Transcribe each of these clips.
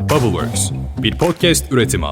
Bubbleworks, bir podcast üretimi.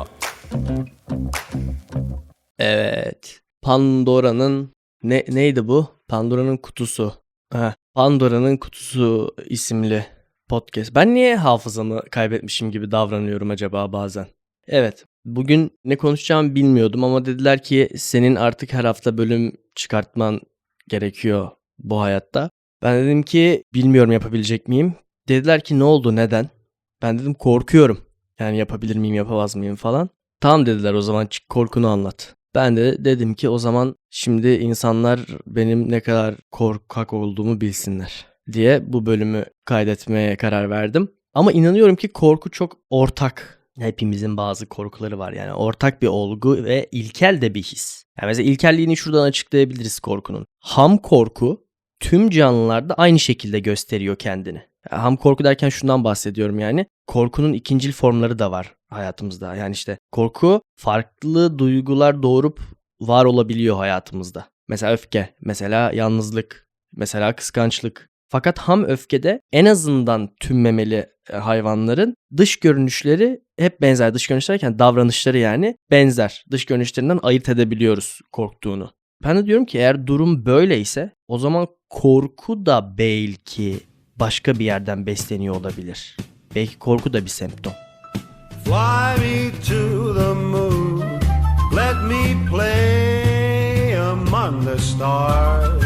Evet. Pandora'nın ne neydi bu? Pandora'nın kutusu. Ha, Pandora'nın kutusu isimli podcast. Ben niye hafızamı kaybetmişim gibi davranıyorum acaba bazen? Evet. Bugün ne konuşacağımı bilmiyordum ama dediler ki senin artık her hafta bölüm çıkartman gerekiyor bu hayatta. Ben dedim ki bilmiyorum yapabilecek miyim. Dediler ki ne oldu neden? Ben dedim korkuyorum. Yani yapabilir miyim yapamaz mıyım falan. Tamam dediler o zaman çık korkunu anlat. Ben de dedim ki o zaman şimdi insanlar benim ne kadar korkak olduğumu bilsinler diye bu bölümü kaydetmeye karar verdim. Ama inanıyorum ki korku çok ortak. Hepimizin bazı korkuları var yani ortak bir olgu ve ilkel de bir his. Yani mesela ilkelliğini şuradan açıklayabiliriz korkunun. Ham korku tüm canlılarda aynı şekilde gösteriyor kendini. Ham korku derken şundan bahsediyorum yani. Korkunun ikincil formları da var hayatımızda. Yani işte korku farklı duygular doğurup var olabiliyor hayatımızda. Mesela öfke, mesela yalnızlık, mesela kıskançlık. Fakat ham öfkede en azından tüm memeli e, hayvanların dış görünüşleri hep benzer. Dış görünüş derken davranışları yani benzer. Dış görünüşlerinden ayırt edebiliyoruz korktuğunu. Ben de diyorum ki eğer durum böyleyse o zaman korku da belki başka bir yerden besleniyor olabilir. Belki korku da bir semptom. Fly me to the moon. Let me play among the stars.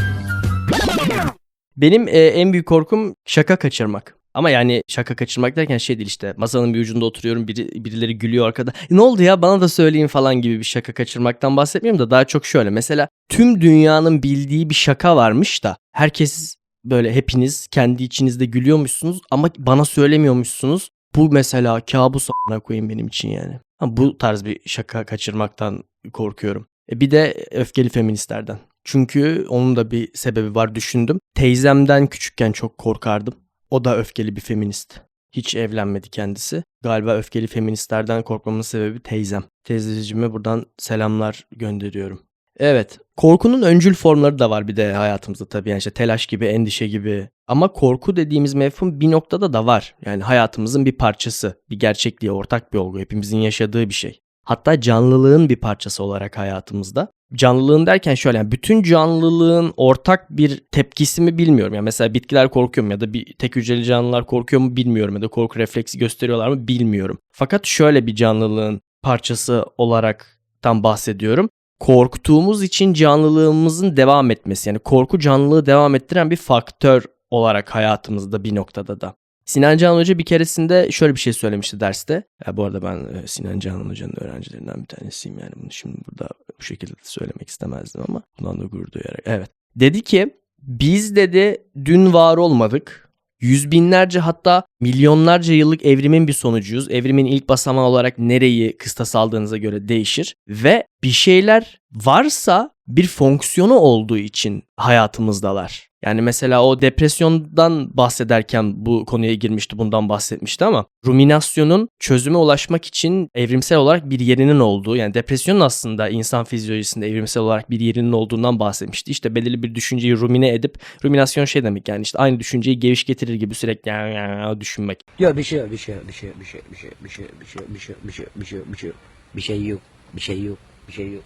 Benim e, en büyük korkum şaka kaçırmak. Ama yani şaka kaçırmak derken şey değil işte masanın bir ucunda oturuyorum biri, birileri gülüyor arkada. "E, Ne oldu ya bana da söyleyin falan gibi bir şaka kaçırmaktan bahsetmiyorum da daha çok şöyle. Mesela tüm dünyanın bildiği bir şaka varmış da herkes böyle hepiniz kendi içinizde gülüyormuşsunuz ama bana söylemiyormuşsunuz. Bu mesela kabus a**ına koyayım benim için yani. Ha, bu tarz bir şaka kaçırmaktan korkuyorum. E bir de öfkeli feministlerden. Çünkü onun da bir sebebi var düşündüm. Teyzemden küçükken çok korkardım. O da öfkeli bir feminist. Hiç evlenmedi kendisi. Galiba öfkeli feministlerden korkmamın sebebi teyzem. Teyzeciğime buradan selamlar gönderiyorum. Evet. Korkunun öncül formları da var bir de hayatımızda tabii. Yani işte telaş gibi, endişe gibi. Ama korku dediğimiz mefhum bir noktada da var. Yani hayatımızın bir parçası. Bir gerçekliği, ortak bir olgu. Hepimizin yaşadığı bir şey. Hatta canlılığın bir parçası olarak hayatımızda. Canlılığın derken şöyle yani bütün canlılığın ortak bir tepkisi mi bilmiyorum. Yani mesela bitkiler korkuyor mu ya da bir tek hücreli canlılar korkuyor mu bilmiyorum ya da korku refleksi gösteriyorlar mı bilmiyorum. Fakat şöyle bir canlılığın parçası olaraktan bahsediyorum. Korktuğumuz için canlılığımızın devam etmesi yani korku canlılığı devam ettiren bir faktör olarak hayatımızda bir noktada da. Sinan Canan Hoca bir keresinde şöyle bir şey söylemişti derste. Ya bu arada ben e, Sinan Canan Hoca'nın öğrencilerinden bir tanesiyim yani bunu şimdi burada bu şekilde de söylemek istemezdim ama bundan da gurur duyarak. Evet. Dedi ki biz dedi dün var olmadık. Yüz binlerce hatta milyonlarca yıllık evrimin bir sonucuyuz. Evrimin ilk basamağı olarak nereyi kıstas aldığınıza göre değişir. Ve bir şeyler varsa bir fonksiyonu olduğu için hayatımızdalar. Yani mesela o depresyondan bahsederken bu konuya girmişti, bundan bahsetmişti ama ruminasyonun çözüme ulaşmak için evrimsel olarak bir yerinin olduğu, yani depresyonun aslında insan fizyolojisinde evrimsel olarak bir yerinin olduğundan bahsetmişti. İşte belirli bir düşünceyi rumine edip, ruminasyon şey demek yani işte aynı düşünceyi geviş getirir gibi sürekli ya, ya, ya düşünmek. Yok bir şey bir şey bir şey bir şey bir şey bir şey bir şey bir şey bir şey bir şey bir şey bir şey yok, bir şey yok, bir şey yok.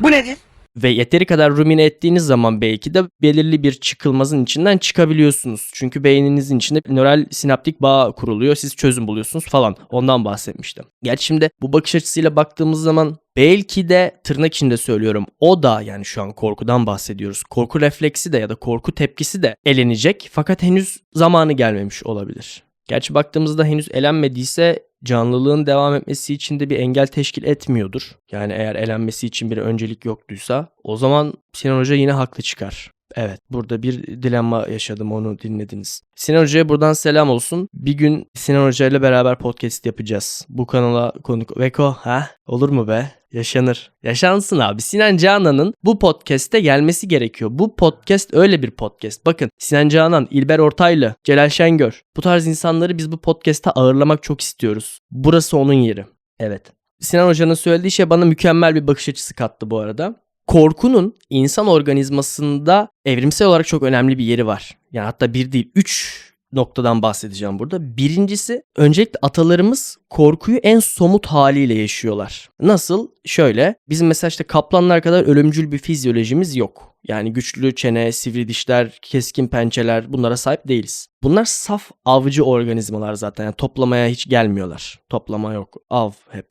Bu nedir? Ve yeteri kadar rumine ettiğiniz zaman belki de belirli bir çıkılmazın içinden çıkabiliyorsunuz. Çünkü beyninizin içinde nöral sinaptik bağ kuruluyor. Siz çözüm buluyorsunuz falan. Ondan bahsetmiştim. Gerçi şimdi bu bakış açısıyla baktığımız zaman belki de tırnak içinde söylüyorum o da yani şu an korkudan bahsediyoruz. Korku refleksi de ya da korku tepkisi de elenecek fakat henüz zamanı gelmemiş olabilir. Gerçi baktığımızda henüz elenmediyse canlılığın devam etmesi için de bir engel teşkil etmiyordur. Yani eğer elenmesi için bir öncelik yoktuysa o zaman Sinan Hoca yine haklı çıkar. Evet burada bir dilemma yaşadım onu dinlediniz. Sinan Hoca'ya buradan selam olsun. Bir gün Sinan Hoca ile beraber podcast yapacağız. Bu kanala konuk... Veko ha olur mu be? Yaşanır. Yaşansın abi. Sinan Canan'ın bu podcast'e gelmesi gerekiyor. Bu podcast öyle bir podcast. Bakın Sinan Canan, İlber Ortaylı, Celal Şengör. Bu tarz insanları biz bu podcast'te ağırlamak çok istiyoruz. Burası onun yeri. Evet. Sinan Hoca'nın söylediği şey bana mükemmel bir bakış açısı kattı bu arada. Korkunun insan organizmasında evrimsel olarak çok önemli bir yeri var. Yani hatta bir değil, üç noktadan bahsedeceğim burada. Birincisi öncelikle atalarımız korkuyu en somut haliyle yaşıyorlar. Nasıl? Şöyle bizim mesela işte kaplanlar kadar ölümcül bir fizyolojimiz yok. Yani güçlü çene, sivri dişler, keskin pençeler bunlara sahip değiliz. Bunlar saf avcı organizmalar zaten. Yani toplamaya hiç gelmiyorlar. Toplama yok. Av hep.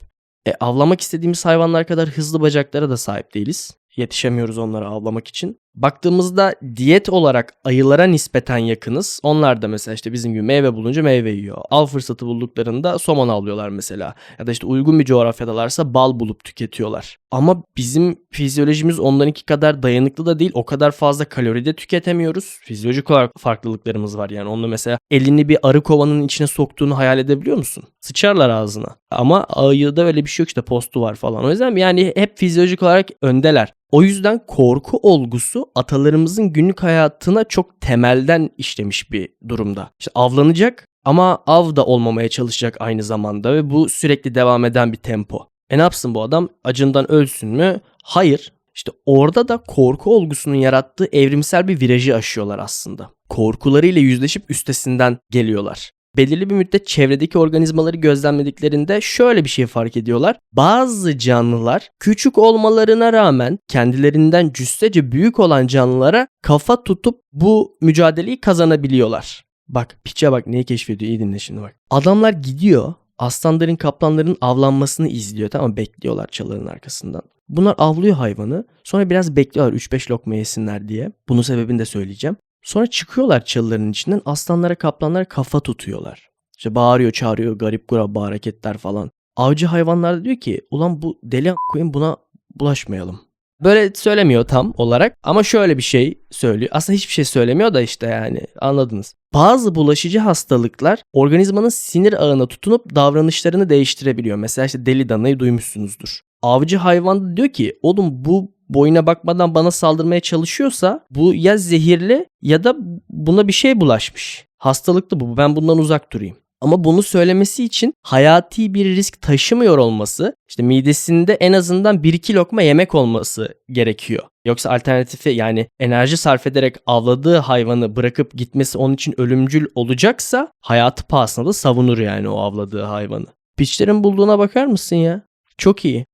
E, avlamak istediğimiz hayvanlar kadar hızlı bacaklara da sahip değiliz. Yetişemiyoruz onlara avlamak için. Baktığımızda diyet olarak ayılara nispeten yakınız. Onlar da mesela işte bizim gibi meyve bulunca meyve yiyor. Av fırsatı bulduklarında somon avlıyorlar mesela. Ya da işte uygun bir coğrafyadalarsa bal bulup tüketiyorlar. Ama bizim fizyolojimiz onlarınki kadar dayanıklı da değil. O kadar fazla kalori de tüketemiyoruz. Fizyolojik olarak farklılıklarımız var yani. Onu mesela elini bir arı kovanın içine soktuğunu hayal edebiliyor musun? Sıçarlar ağzına. Ama ayıda öyle bir şey yok işte postu var falan. O yüzden yani hep fizyolojik olarak öndeler. O yüzden korku olgusu atalarımızın günlük hayatına çok temelden işlemiş bir durumda. İşte avlanacak ama av da olmamaya çalışacak aynı zamanda ve bu sürekli devam eden bir tempo. E ne yapsın bu adam? Acından ölsün mü? Hayır. İşte orada da korku olgusunun yarattığı evrimsel bir virajı aşıyorlar aslında. Korkularıyla yüzleşip üstesinden geliyorlar belirli bir müddet çevredeki organizmaları gözlemlediklerinde şöyle bir şey fark ediyorlar. Bazı canlılar küçük olmalarına rağmen kendilerinden cüssece büyük olan canlılara kafa tutup bu mücadeleyi kazanabiliyorlar. Bak piçe bak neyi keşfediyor iyi dinle şimdi bak. Adamlar gidiyor aslanların kaplanların avlanmasını izliyor tamam bekliyorlar çalıların arkasından. Bunlar avlıyor hayvanı sonra biraz bekliyorlar 3-5 lokma yesinler diye. Bunun sebebini de söyleyeceğim. Sonra çıkıyorlar çalıların içinden aslanlara kaplanlara kafa tutuyorlar. İşte bağırıyor çağırıyor garip guraba hareketler falan. Avcı hayvanlar da diyor ki ulan bu deli koyayım buna bulaşmayalım. Böyle söylemiyor tam olarak ama şöyle bir şey söylüyor. Aslında hiçbir şey söylemiyor da işte yani anladınız. Bazı bulaşıcı hastalıklar organizmanın sinir ağına tutunup davranışlarını değiştirebiliyor. Mesela işte deli danayı duymuşsunuzdur. Avcı hayvan diyor ki oğlum bu boyuna bakmadan bana saldırmaya çalışıyorsa bu ya zehirli ya da buna bir şey bulaşmış. Hastalıklı bu. Ben bundan uzak durayım. Ama bunu söylemesi için hayati bir risk taşımıyor olması, işte midesinde en azından 1-2 lokma yemek olması gerekiyor. Yoksa alternatifi yani enerji sarf ederek avladığı hayvanı bırakıp gitmesi onun için ölümcül olacaksa hayatı pahasına da savunur yani o avladığı hayvanı. Piçlerin bulduğuna bakar mısın ya? Çok iyi.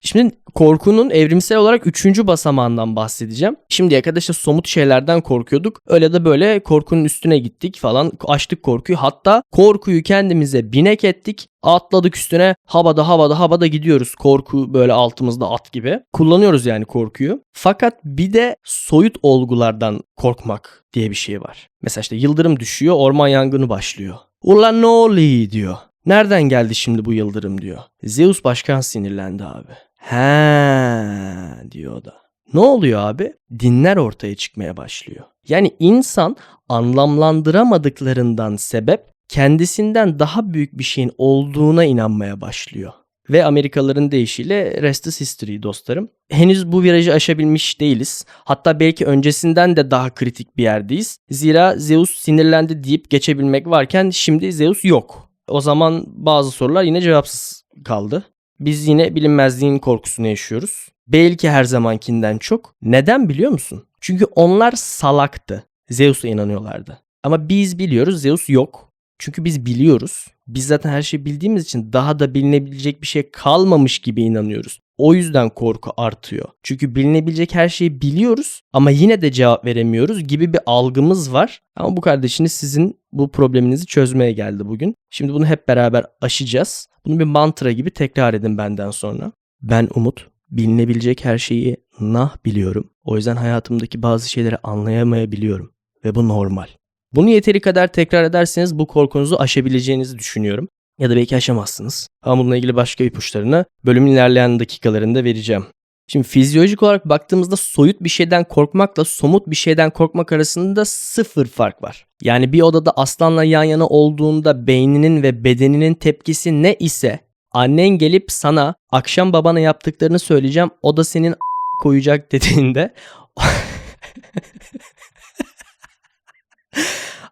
Şimdi korkunun evrimsel olarak üçüncü basamağından bahsedeceğim. Şimdiye kadar işte somut şeylerden korkuyorduk. Öyle de böyle korkunun üstüne gittik falan. Açtık korkuyu. Hatta korkuyu kendimize binek ettik. Atladık üstüne havada havada havada gidiyoruz. Korku böyle altımızda at gibi. Kullanıyoruz yani korkuyu. Fakat bir de soyut olgulardan korkmak diye bir şey var. Mesela işte yıldırım düşüyor orman yangını başlıyor. Ulan ne oluyor diyor. Nereden geldi şimdi bu yıldırım diyor. Zeus başkan sinirlendi abi. He diyor o da. Ne oluyor abi? Dinler ortaya çıkmaya başlıyor. Yani insan anlamlandıramadıklarından sebep kendisinden daha büyük bir şeyin olduğuna inanmaya başlıyor. Ve Amerikalıların deyişiyle rest is history dostlarım. Henüz bu virajı aşabilmiş değiliz. Hatta belki öncesinden de daha kritik bir yerdeyiz. Zira Zeus sinirlendi deyip geçebilmek varken şimdi Zeus yok. O zaman bazı sorular yine cevapsız kaldı. Biz yine bilinmezliğin korkusunu yaşıyoruz. Belki her zamankinden çok. Neden biliyor musun? Çünkü onlar salaktı. Zeus'a inanıyorlardı. Ama biz biliyoruz Zeus yok. Çünkü biz biliyoruz. Biz zaten her şeyi bildiğimiz için daha da bilinebilecek bir şey kalmamış gibi inanıyoruz. O yüzden korku artıyor. Çünkü bilinebilecek her şeyi biliyoruz ama yine de cevap veremiyoruz gibi bir algımız var. Ama bu kardeşiniz sizin bu probleminizi çözmeye geldi bugün. Şimdi bunu hep beraber aşacağız. Bunu bir mantra gibi tekrar edin benden sonra. Ben Umut. Bilinebilecek her şeyi nah biliyorum. O yüzden hayatımdaki bazı şeyleri anlayamayabiliyorum. Ve bu normal. Bunu yeteri kadar tekrar ederseniz bu korkunuzu aşabileceğinizi düşünüyorum. Ya da belki aşamazsınız. Ama bununla ilgili başka ipuçlarını bölümün ilerleyen dakikalarında vereceğim. Şimdi fizyolojik olarak baktığımızda soyut bir şeyden korkmakla somut bir şeyden korkmak arasında sıfır fark var. Yani bir odada aslanla yan yana olduğunda beyninin ve bedeninin tepkisi ne ise annen gelip sana akşam babana yaptıklarını söyleyeceğim o da senin koyacak dediğinde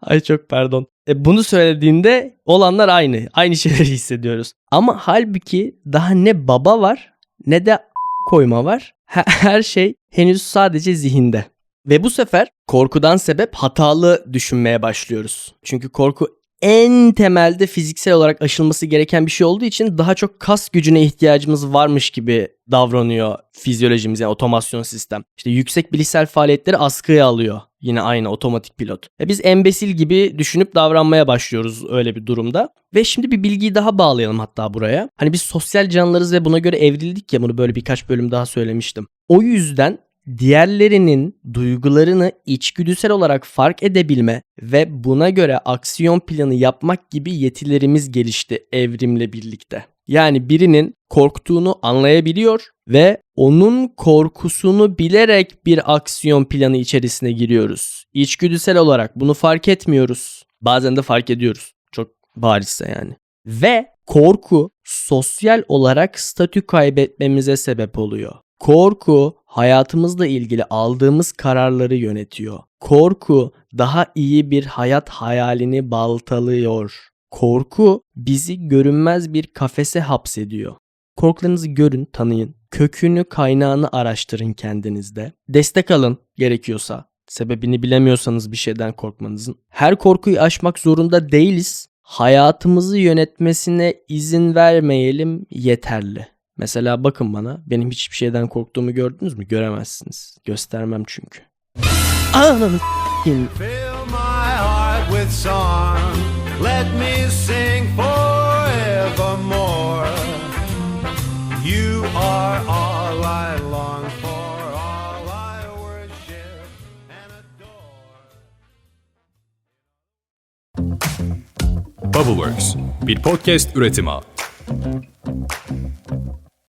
Ay çok pardon. E bunu söylediğinde olanlar aynı. Aynı şeyleri hissediyoruz. Ama halbuki daha ne baba var ne de koyma var. Her şey henüz sadece zihinde. Ve bu sefer korkudan sebep hatalı düşünmeye başlıyoruz. Çünkü korku en temelde fiziksel olarak aşılması gereken bir şey olduğu için daha çok kas gücüne ihtiyacımız varmış gibi davranıyor fizyolojimiz yani otomasyon sistem. İşte yüksek bilişsel faaliyetleri askıya alıyor. Yine aynı otomatik pilot. E biz embesil gibi düşünüp davranmaya başlıyoruz öyle bir durumda. Ve şimdi bir bilgiyi daha bağlayalım hatta buraya. Hani biz sosyal canlılarız ve buna göre evrildik ya bunu böyle birkaç bölüm daha söylemiştim. O yüzden diğerlerinin duygularını içgüdüsel olarak fark edebilme ve buna göre aksiyon planı yapmak gibi yetilerimiz gelişti evrimle birlikte. Yani birinin korktuğunu anlayabiliyor ve onun korkusunu bilerek bir aksiyon planı içerisine giriyoruz. İçgüdüsel olarak bunu fark etmiyoruz. Bazen de fark ediyoruz. Çok barizse yani. Ve korku sosyal olarak statü kaybetmemize sebep oluyor. Korku hayatımızla ilgili aldığımız kararları yönetiyor. Korku daha iyi bir hayat hayalini baltalıyor. Korku bizi görünmez bir kafese hapsediyor. Korkularınızı görün, tanıyın. Kökünü, kaynağını araştırın kendinizde. Destek alın gerekiyorsa. Sebebini bilemiyorsanız bir şeyden korkmanızın. Her korkuyu aşmak zorunda değiliz. Hayatımızı yönetmesine izin vermeyelim yeterli. Mesela bakın bana benim hiçbir şeyden korktuğumu gördünüz mü? Göremezsiniz. Göstermem çünkü. Ananı s**eyim. Let me sing forevermore. You are all I long for, all I worship and adore. Bubbleworks bir podcast üretimi.